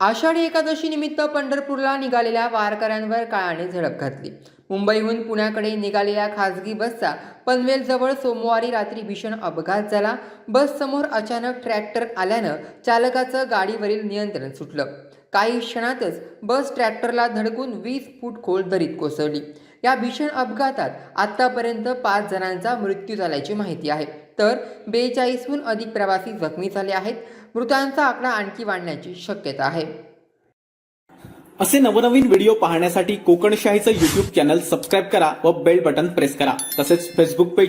आषाढी एकादशी निमित्त पंढरपूरला निघालेल्या वारकऱ्यांवर काळाने झडप घातली. मुंबईहून पुण्याकडे निघालेल्या खासगी बसचा पनवेलजवळ सोमवारी रात्री भीषण अपघात झाला. बससमोर अचानक ट्रॅक्टर आल्यानं चालकाचं गाडीवरील नियंत्रण सुटलं. काही क्षणातच बस ट्रॅक्टरला धडकून वीस फूट खोल दरीत कोसळली. या भीषण अपघातात आतापर्यंत पाच जणांचा मृत्यू झाल्याची माहिती आहे. तर बेचाळीसहून अधिक प्रवासी जखमी झाले आहेत. मृतांचा आकडा आणखी वाढण्याची शक्यता आहे. असे नवनवीन व्हिडिओ पाहण्यासाठी कोकणशाहीचं युट्यूब चॅनल सबस्क्राईब करा व बेल बटन प्रेस करा. तसेच फेसबुक पेज